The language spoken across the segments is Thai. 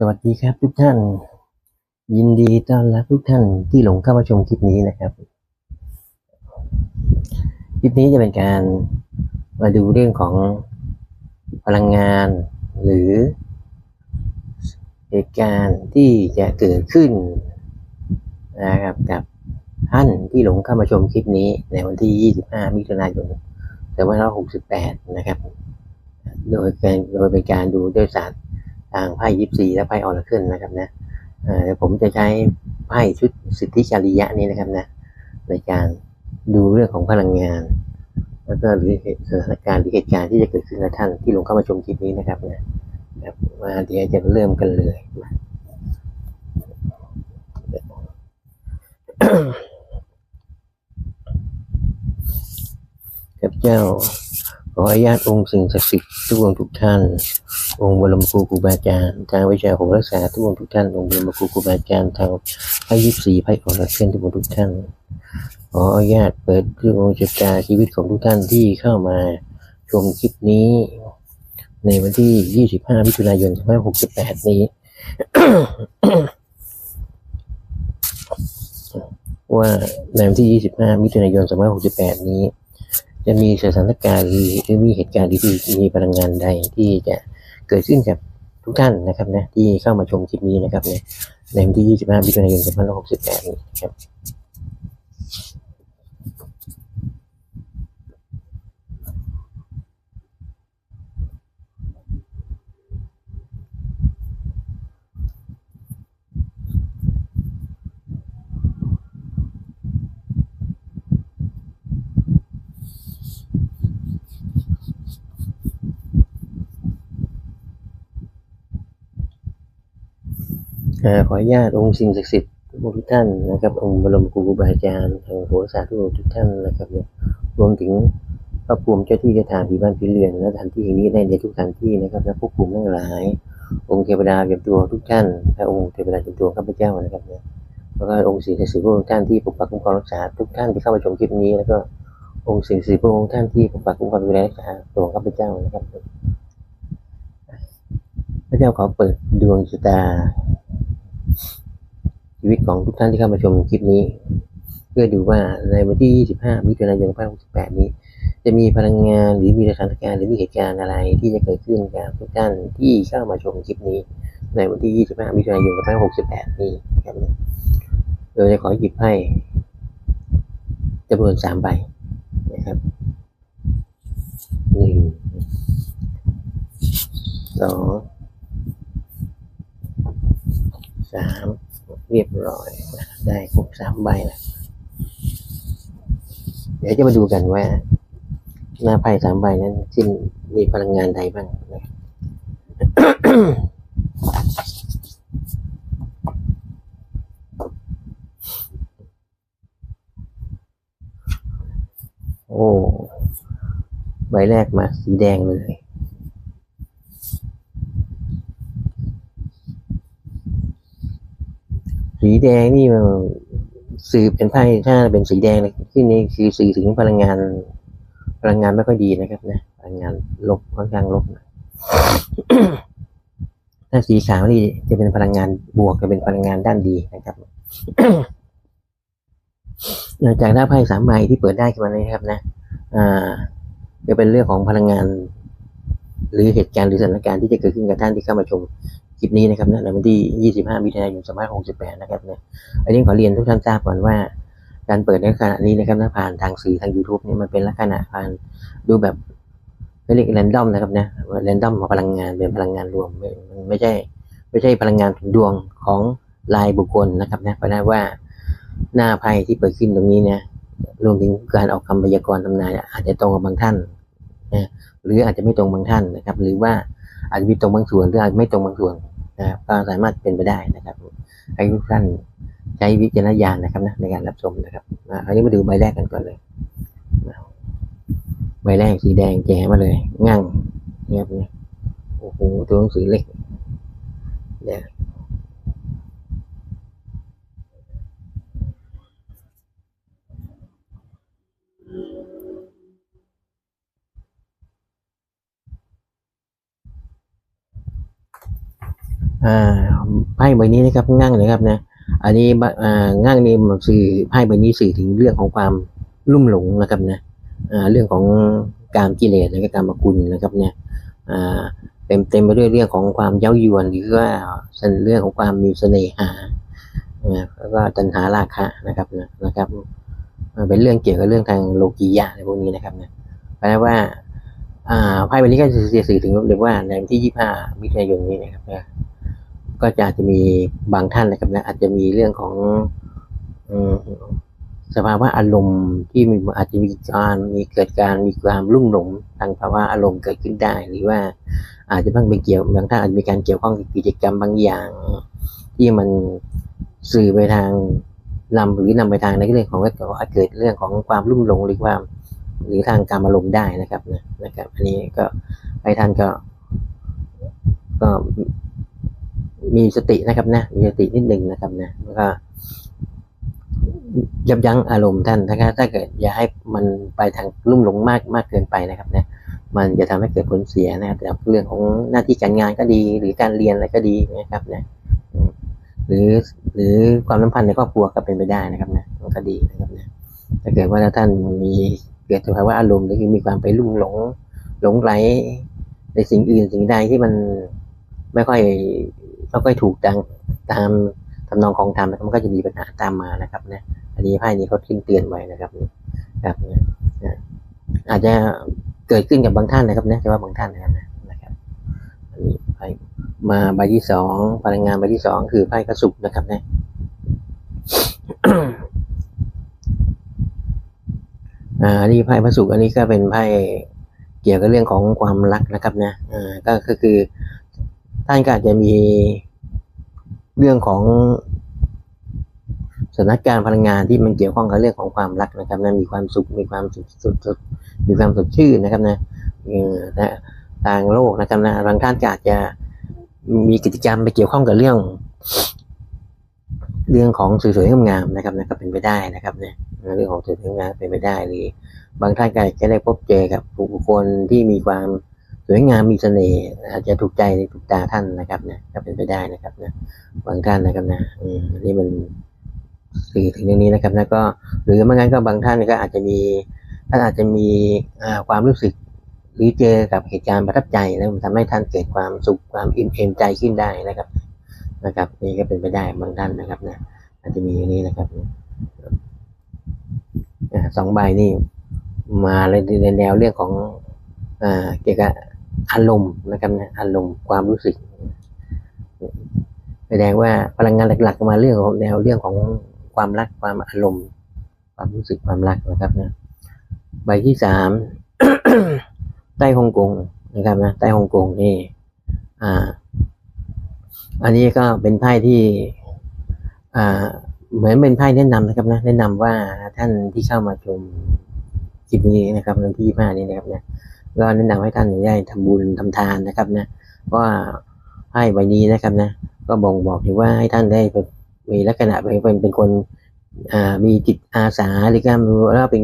สวัสดีครับทุกท่าน ยินดีต้อนรับทุกท่านที่หลงเข้ามาชมคลิปนี้นะครับ คลิปนี้จะเป็นการมาดูเรื่องของพลังงาน หรือเหตุการณ์ที่จะเกิดขึ้นนะครับกับท่านที่หลงเข้ามาชมคลิปนี้ในวันที่ 25 มิถุนายน2568 นะครับ โดยการโดยเป็นการดูด้วยศาสตร์ ทางไพ่ยิปซีและไพ่ออร์เคิลนะครับนะเดี๋ยวผมจะใช้ไพ่ชุดสิทธิจาริยะนี้นะครับนะในการดูเรื่องของพลังงาน แล้วก็หรือสถานการณ์หรือเหตุการณ์ที่จะเกิดขึ้นกับท่านที่ลงเข้ามาชมคลิปนี้นะครับนะครับมาเดี๋ยวจะเริ่มกันเลยมาครับเจ้าขออนุญาตองค์สิ่งศักดิ์สิทธิ์ทุกองค์ทุกท่าน องค์บรมครูครูบาอาจารย์ทางวิชาโหราศาสตร์ทุกองทุกท่านองค์บรมครูครูบาอาจารย์ทางไพ่ยิปซีไพ่ออร์เซนทุกองทุกท่านขออนุญาตเปิดเรื่องดวงชะตาชีวิตของทุกท่านที่เข้ามาชมคลิปนี้ ในวันที่ 25มิถุนายน2568 นี้ ว่าในวันที่ 25มิถุนายน2568 นี้ จะมีสถานการณ์หรือมีเหตุการณ์ที่มีพลังงานใดที่จะ เกิดขึ้นกับทุกท่านนะครับนะที่เข้ามาชมคลิปนี้นะครับในวันที่ 25มิถุนายน2568นี้ครับ ขออนุญาตองค์สิ่งศักดิ์สิทธิ์ทุกท่านนะครับ องค์บรมครูบาอาจารย์ทางโหราศาสตร์ทุกทุกท่านนะครับรวมถึงพระภูมิเจ้าที่เจ้าทางผีบ้านผีเรือนและสถานที่แห่งนี้ได้ในทุกสถานที่นะครับและพวกภูมิทั้งหลาย องค์เทวดาเปี่ยมตัวทุกท่านและองค์เทวดาเปี่ยมตัวข้าพเจ้านะครับเนี่ยแล้วก็องค์สิ่งศักดิ์สิทธิ์พระองค์ท่านที่ปกปักคุ้มครองรักษาทุกท่านที่เข้ามาชมคลิปนี้ แล้วก็องค์สิ่งศักดิ์สิทธิ์พระองค์ท่านที่ปกปักคุ้มครองดูแลรักษาตัวข้าพเจ้านะครับพระเจ้าขอเปิดดวงชะตา ชีวิตของทุกท่านที่เข้ามาชมคลิปนี้ เพื่อดูว่าในวันที่ 25 มิถุนายน2568 นี้ จะมีพลังงานหรือมีสถานการณ์หรือมีเหตุการณ์อะไรที่จะเกิดขึ้นกับทุกท่านที่เข้ามาชมคลิปนี้ ในวันที่ 25 มิถุนายน2568 นี้ครับโดยจะขอหยิบให้จำนวนสามใบนะครับหนึ่งสองสาม เรียบร้อยนะได้ครบสามใบแล้วเดี๋ยวจะมาดูกันว่า หน้าไพ่สามใบนั้นสิ้นมีพลังงานใดบ้างนะโอ้ ใบแรกมาสีแดงเลย สี แดงนี่มันสื่อเป็นไพ่ถ้าเป็นสีแดงเลยที่นี่คือสื่อถึงพลังงาน พลังงานไม่ค่อยดีนะครับนะพลังงานลบค่อนข้างลบนะถ้าสีขาวนี่จะเป็นพลังงานบวกจะเป็นพลังงานด้านดีนะครับหลังจากหน้าไพ่สามใบที่เปิดได้ขึ้นมาเลยนะครับนะอ่าจะเป็นเรื่องของพลังงาน หรือเหตุการณ์หรือสถานการณ์ที่จะเกิดขึ้นกับท่านที่เข้ามาชม คลิปนี้นะครับนะในวันที่ 25 มิถุนายน 2568 นะครับเนี่ยอันนี้ขอเรียนทุกท่านทราบก่อนว่า การเปิดในขณะนี้นะครับนะผ่านทางสื่อทาง YouTube เนี่ยมันเป็นลักษณะการดูแบบไม่เรียกแรนดอมนะครับนะแรนดอมของพลังงานเป็นพลังงานรวมไม่มันไม่ใช่ไม่ใช่พลังงานดวงของรายบุคคลนะครับนะเพราะนั้นว่าหน้าไพ่ที่เปิดขึ้นตรงนี้เนี่ยรวมถึงการออกคำพยากรณ์ทำนายอาจจะตรงกับบางท่านนะหรืออาจจะไม่ตรงบางท่านนะครับ หรือว่าอาจจะมีตรงบางส่วนหรืออาจจะไม่ตรงบางส่วน นะครับก็สามารถเป็นไปได้นะครับให้ทุกท่านใช้วิจารณญาณนะครับนะในการรับชมนะครับอันนี้มาดูใบแรกกันก่อนเลยใบแรกสีแดงแก่มาเลยงั่งเงียบเนี่ยโอ้โหตัวหนังสือเล็กเนี่ย อ่าไพ่ใบนี้นะครับงั่งนะครับนะอันนี้อ่างั่งนี่มันสื่อไพ่ใบนี้สื่อถึงเรื่องของความลุ่มหลงนะครับนะอ่าเรื่องของการกิเลสและการมคุณนะครับเนี่ยอ่าเต็มเต็มไปด้วยเรื่องของความเย้ายวนหรือว่าเรื่องของความมีเสน่หาแล้วก็ตัณหาราคะนะครับนะครับเป็นเรื่องเกี่ยวกับเรื่องทางโลกียะในพวกนี้นะครับนะแปลว่าอ่าไพ่ใบนี้ก็จะสื่อถึงเรียกว่าในวันที่25มิถุนายนนี้นะครับนะ ก็จะอาจจะมีบางท่านนะครับนะอาจจะมีเรื่องของอสภาวะอารมณ์ที่มีอาจจะมีการมีเกิดการมีความรุ่มหลงทางภาวะอารมณ์เกิดขึ้นได้ หรือว่าอาจจะต้องไปเกี่ยวบางท่านอาจจะมีการเกี่ยวข้องกับกิจกรรมบางอย่าง ที่มันสื่อไปทางนำหรือนำไปทางในเรื่องของว่าเกิดเรื่องของความรุ่มหลงหรือความหรือทางการอารมณ์ได้นะครับนะนะครับ อันนี้ก็ให้ท่านก็ก็ มีสตินะครับนะ มีสตินิดหนึ่งนะครับนะแล้วก็ยับยั้งอารมณ์ท่านถ้าถ้าเกิดอย่าให้มันไปทางลุ่มหลงมากมากเกินไปนะครับนะมันจะทำให้เกิดผลเสียนะครับแต่เรื่องของหน้าที่การงานก็ดี หรือการเรียนอะไรก็ดีนะครับนะหรือหรือความสัมพันธ์ในครอบครัวก็เป็นไปได้นะครับนะมันก็ดีนะครับนะถ้าเกิดว่าท่านมีเกิดภาวะอารมณ์หรือมีความไปลุ่มหลงหลงไหลในสิ่งอื่นสิ่งใดที่มันไม่ค่อย ไม่ค่อยถูกตามตามทำนองของธรรมมันก็จะมีปัญหาตามมานะครับนะอันนี้ไพ่นี้เขาทิ้งเตือนไว้นะครับครับนะอาจจะเกิดขึ้นกับบางท่านนะครับนะแต่ว่าบางท่านนะครับนะนะครับอันนี้ไพ่มาใบที่สองพลังงานใบที่สองคือไพ่กระสุกนะครับนะอ่าอันนี้ไพ่พระศุกอันนี้ก็เป็นไพ่เกี่ยวกับเรื่องของความรักนะครับนะอ่าก็คือ ท่านก็อาจจะมีเรื่องของสถานการณ์พลังงานที่มันเกี่ยวข้องกับเรื่องของความรักนะครับนะมีความสุขมีความสุขสุดสุดมีความสดชื่นนะครับนะนะทางโลกนะครับนะบางท่านก็อาจจะมีกิจกรรมไปเกี่ยวข้องกับเรื่อง เรื่องของสวยๆงามๆนะครับนะก็เป็นไปได้นะครับเนี่ยเรื่องของสวยงามเป็นไปได้หรือบางท่านก็อาจจะได้พบเจอกับบุคคลที่มีความ สวยงามมีเสน่ห์อาจจะถูกใจถูกตาท่านนะครับนะก็เป็นไปได้นะครับนะบางท่านนะครับนะอืมนี่มันสื่อถึงเรื่องนี้นะครับนะก็หรือไม่งั้นก็บางท่านก็อาจจะมีท่านอาจจะมีความรู้สึกหรือเจอกับเหตุการณ์ประทับใจแล้วมันทำให้ท่านเกิดความสุขความอิ่มเอมใจขึ้นได้นะครับนะครับนี่ก็เป็นไปได้บางท่านนะครับนะอาจจะมีอย่างนี้นะครับสองใบนี่มาในแนวเรื่องของอเกี่ยวกับ อารมณ์นะครับนะอารมณ์ความรู้สึกแสดงว่าพลังงานหลักๆมาเรื่องของแนวเรื่องของความรักความอารมณ์ ความรู้สึกความรักนะครับนะใบที่สามใต้ฮ่องกงนะครับนะใต้ฮ่องกงนี่อ่า อันนี้ก็เป็นไพ่ที่อ่าเหมือนเป็นไพ่แนะนำนะครับนะแนะนำว่าท่านที่เข้ามาชมคลิปนี้นะครับวันที่ห้านี้นะครับนะ ก็แนะนำให้ท่านได้ทำบุญทำทานนะครับนะว่าไพ่ใบนี้นะครับนะก็บ่งบอกถึงว่าให้ท่านได้มีลักษณะเป็นเป็นคนมีจิตอาสาหรือการแล้วเป็น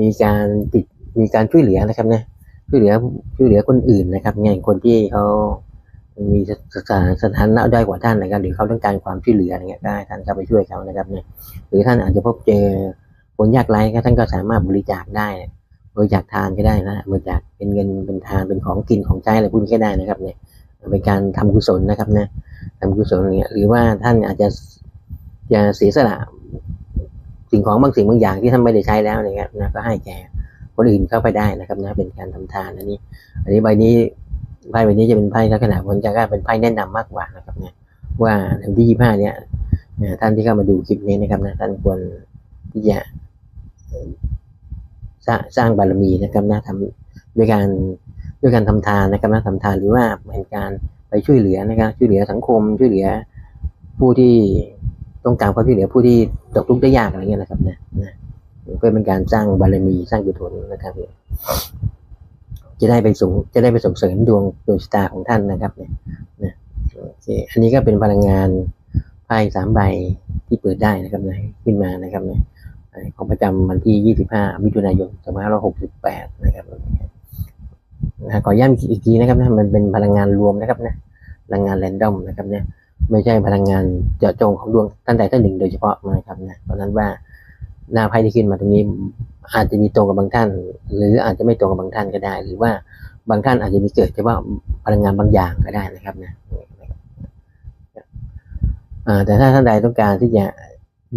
มีการติดมีการช่วยเหลือนะครับนะช่วยเหลือช่วยเหลือคนอื่นนะครับไงคนที่เขามีสถานสถานะด้อยกว่าท่านนะครับหรือเขาต้องการความช่วยเหลืออะไรเงี้ยได้ท่านก็ไปช่วยเขานะครับเนี่ยหรือท่านอาจจะพบเจอคนยากไร้ก็ท่านก็สามารถบริจาคได้ บริจาคทานก็ได้นะบริจาคเป็นเงินเป็นทานเป็นของกินของใช้อะไรพวกนี้ก็ได้นะครับเนี่ยเป็นการทำกุศลนะครับนะทำกุศลเนี่ยหรือว่าท่านอาจจะจะเสียสละสิ่งของบางสิ่งบางอย่างที่ท่านไม่ได้ใช้แล้วนี่ยครับนะก็ให้แก่คนอื่นเข้าไปได้นะครับนะเป็นการทำทานอันนี้ อันนี้ใบนี้ไพ่ใบนี้จะเป็นไพ่ลักษณะผลจะก็เป็นไพ่แนะนำมากกว่านะครับเนี่ยว่าในที่ยี่ห้าเนี่ยท่านที่เข้ามาดูคลิปนี้นะครับนะท่านควรที่จะ สร้างสร้างบารมีนะครับนะทำด้วยการด้วยการทำทานนะครับนะทำทานหรือว่าเป็นการไปช่วยเหลือนะครับช่วยเหลือสังคม ช่วยเหลือผู้ที่ต้องการความช่วยเหลือผู้ที่ตกทุกข์ได้ยากอะไรเงี้ยนะครับนะนะเพื่อเป็นการสร้างบารมีสร้างกุศลนะครับจะได้ไปส่งจะได้ไปส่งเสริมดวงดวงชะตาของท่านนะครับเนี่ยนะโอเคอันนี้ก็เป็นพลังงานไพ่สามใบที่เปิดได้นะครับนะขึ้นมานะครับเนี่ย ของประจำวันที่ 25 มิถุนายน 2568 นะครับนะขอย้ำอีกทีนะครับนะมันเป็นพลังงานรวมนะครับนะพลังงานแรนดอมนะครับเนี่ยไม่ใช่พลังงานเจาะจงของดวงท่านใดท่านหนึ่งโดยเฉพาะนะครับนะเพราะฉะนั้นว่าหน้าไพ่ที่ขึ้นมาตรงนี้อาจจะมีตรงกับบางท่าน หรืออาจจะไม่ตรงกับบางท่านก็ได้ หรือว่าบางท่านอาจจะมีเกิดเฉพาะพลังงานบางอย่างก็ได้นะครับนะแต่ถ้าท่านใดต้องการที่จะ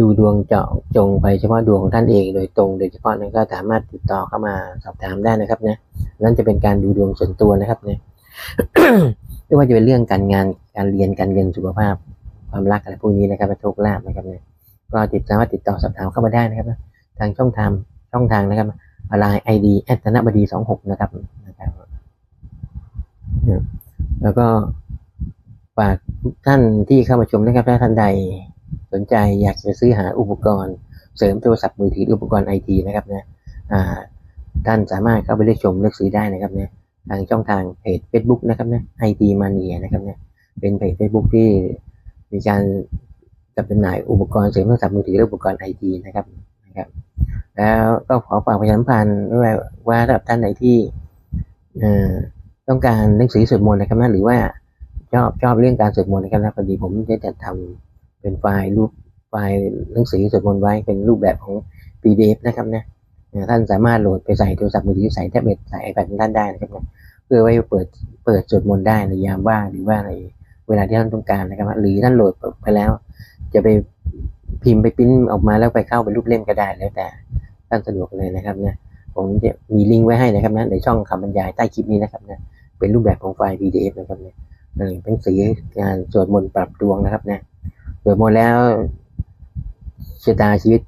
ดูดวงเจาะจงไปเฉพาะดวงของท่านเองโดยตรงโดยเฉพาะนั้นก็สามารถติดต่อเข้ามาสอบถามได้นะครับนะนั่นจะเป็นการดูดวงส่วนตัวนะครับเนี่ยไม่ว่าจะเป็นเรื่องการงานการเรียนการเงินสุขภาพ ความรักอะไรพวกนี้นะครับโชคลาภนะครับเนี่ยก็ติดสามารถติดต่อสอบถามเข้ามาได้นะครับนะทางช่องทางช่องทางนะครับไลน์ไอดีแอดธนบดีสองหกนะครับนะครับแล้วก็ฝากทุกท่านที่เข้ามาชมนะครับถ้าท่านใด สนใจอยากจะซื้อหาอุปกรณ์ เสริมโทรศัพท์มือถืออุปกรณ์ไอทีนะครับนะท่านสามารถเข้าไปเลือกชมเลือกซื้อได้นะครับนี่ยทางช่องทางเพจ Facebook นะครับนะไอทีมาเนียนะครับนี่ยเป็นเพจ Facebook ที่มีการจัดจำหน่ายอุปกรณ์เสริมโทรศัพท์มือถือและอุปกรณ์ไอทีนะครับนะครับแล้วก็ขอฝากประชาสัมพันธ์ไว้ว่าสำหรับท่านไหนที่ต้องการหนังสือสวดมนต์นะครับนะหรือว่าชอบชอบเรื่องการสวดมนต์นะครับนะพอดีผมได้จัดทำ เป็นไฟล์รูปไฟล์หนังสือสวดมนต์ไว้เป็นรูปแบบของ PDF นะครับนะท่านสามารถโหลดไปใส่โทรศัพท์มือถือใส่แท็บเล็ตใส่ iPad ของท่านได้นะครับนะเพื่อไว้เปิดเปิดสวดมนต์ได้ในยามว่างหรือว่าในเวลาที่ท่านต้องการนะครับ หรือท่านโหลดไปแล้ว จะไปพิมพ์ไปปริ้นออกมาแล้วไปเข้าเป็นรูปเล่มก็ได้แล้วแต่ท่านสะดวกเลยนะครับนะผมจะมีลิงก์ไว้ให้นะครับนะในช่องคำบรรยายใต้คลิปนี้นะครับนะเป็นรูปแบบของไฟล์ PDF นะครับเนี่ยเออเป็นสีงานสวดมนต์ปรับดวงนะครับนะ สวดมนต์แล้วชะตาชีวิต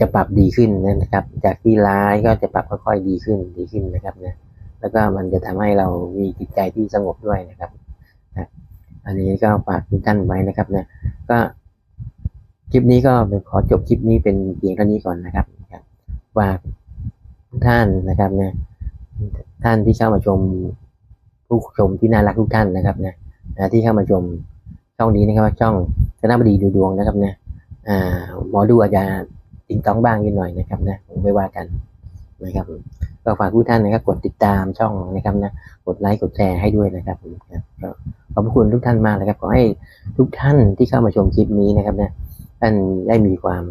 จะปรับดีขึ้นนะครับ จากที่ร้ายก็จะปรับค่อยๆดีขึ้นดีขึ้นนะครับนะแล้วก็มันจะทำให้เรามีจิตใจที่สงบด้วยนะครับนะอันนี้ก็ฝากทุกท่านไว้นะครับนะก็คลิปนี้ก็ขอจบคลิปนี้เป็นเพียงเท่านี้ก่อนนะครับฝากทุกท่านนะครับนะท่านที่เข้ามาชมผู้ชมที่น่ารักทุกท่านนะครับนะที่เข้ามาชม ช่องนี้นะครับช่องคณะบดีดูดวงนะครับนะอ่าหมอดูอาจจะติงต้องบ้างนิดหน่อยนะครับนะไม่ว่ากันนะครับก็ฝากทุกท่านนะครับกดติดตามช่องนะครับนะกดไลค์กดแชร์ให้ด้วยนะครับผมครับขอบพระคุณทุกท่านมากนะครับขอให้ทุกท่านที่เข้ามาชมคลิปนี้นะครับนะท่านได้มีความ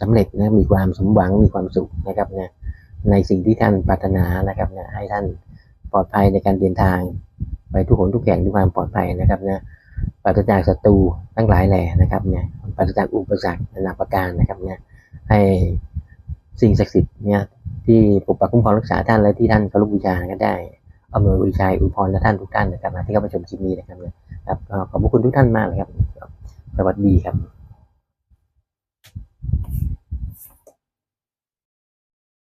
สำเร็จนะมีความสมหวังมีความสุขนะครับนะในสิ่งที่ท่านปรารถนานะครับนะให้ท่านปลอดภัยในการเดินทาง ไปทุกหนทุกแห่งด้วยความปลอดภัยนะครับนะ ปราศจากศัตรูทั้งหลายแหล่นะครับเนี่ยปราศจากอุปสรรคนานาประการนะครับเนี่ยให้สิ่งศักดิ์สิทธิ์เนี่ยที่ปกปักคุ้มครองรักษาท่านและที่ท่านเคารพบูชาก็ได้อำนวยวิชัยอุปพรและท่านทุกท่านนะครับที่เข้ามาชมคลิปนี้นะครับนะครับขอบคุณทุกท่านมากเลยครับ สวัสดีครับ